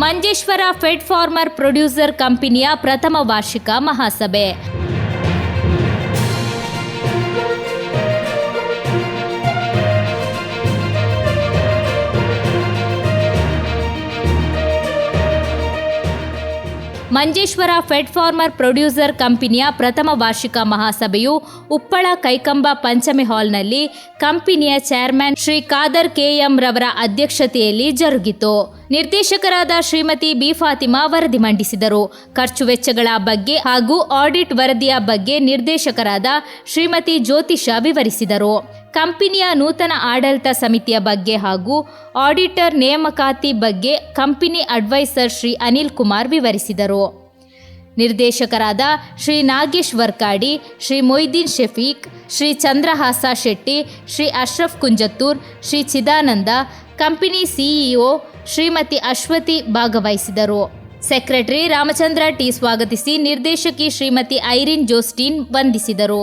Manjeshwar Fed farmer producer ಕಂಪನಿಯ ಪ್ರಥಮ ವಾರ್ಷಿಕ ಮಹಾಸಭೆ. ಮಂಜೇಶ್ವರ ಫೆಡ್ ಫಾರ್ಮರ್ ಪ್ರೊಡ್ಯೂಸರ್ ಕಂಪನಿಯ ಪ್ರಥಮ ವಾರ್ಷಿಕ ಮಹಾಸಭೆಯು ಉಪ್ಪಳ ಕೈಕಂಬ ಪಂಚಮಿ ಹಾಲ್ನಲ್ಲಿ ಕಂಪನಿಯ ಚೇರ್ಮನ್ ಶ್ರೀ ಖಾದರ್ ಕೆಎಂ ರವರ ಅಧ್ಯಕ್ಷತೆಯಲ್ಲಿ ಜರುಗಿತು. ನಿರ್ದೇಶಕರಾದ ಶ್ರೀಮತಿ ಬಿ ಫಾತಿಮಾ ವರದಿ ಮಂಡಿಸಿದರು. ಖರ್ಚು ವೆಚ್ಚಗಳ ಬಗ್ಗೆ ಹಾಗೂ ಆಡಿಟ್ ವರದಿಯ ಬಗ್ಗೆ ನಿರ್ದೇಶಕರಾದ ಶ್ರೀಮತಿ ಜ್ಯೋತಿಷ ವಿವರಿಸಿದರು. ಕಂಪನಿಯ ನೂತನ ಆಡಳಿತ ಸಮಿತಿಯ ಬಗ್ಗೆ ಹಾಗೂ ಆಡಿಟರ್ ನೇಮಕಾತಿ ಬಗ್ಗೆ ಕಂಪನಿ ಅಡ್ವೈಸರ್ ಶ್ರೀ ಅನಿಲ್ ಕುಮಾರ್ ವಿವರಿಸಿದರು. ನಿರ್ದೇಶಕರಾದ ಶ್ರೀ ನಾಗೇಶ್ ವರ್ಕಾಡಿ, ಶ್ರೀ ಮೊಯ್ದೀನ್ ಶಫೀಕ್, ಶ್ರೀ ಚಂದ್ರಹಾಸ ಶೆಟ್ಟಿ, ಶ್ರೀ ಅಶ್ರಫ್ ಕುಂಜತ್ತೂರ್, ಶ್ರೀ ಚಿದಾನಂದ, ಕಂಪನಿ ಸಿಇಒ ಶ್ರೀಮತಿ ಅಶ್ವತಿ ಭಾಗವಹಿಸಿದರು. ಸೆಕ್ರೆಟರಿ ರಾಮಚಂದ್ರ ಟಿ ಸ್ವಾಗತಿಸಿ ನಿರ್ದೇಶಕಿ ಶ್ರೀಮತಿ ಐರಿನ್ ಜೋಸ್ಟೀನ್ ವಂದಿಸಿದರು.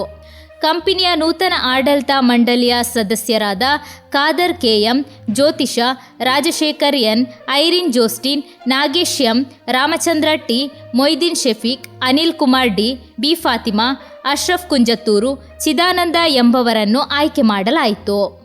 ಕಂಪನಿಯ ನೂತನ ಆಡಳಿತ ಮಂಡಳಿಯ ಸದಸ್ಯರಾದ Khader KM, Jyothisha Rajashekar N, Irene Jostin, Nagesh M, Ramachandra T, Moideen Shefeek, Anil Kumar D, B Fathima, Ashraf Kunjathur, Chidananda ಎಂಬವರನ್ನು ಆಯ್ಕೆ ಮಾಡಲಾಯಿತು.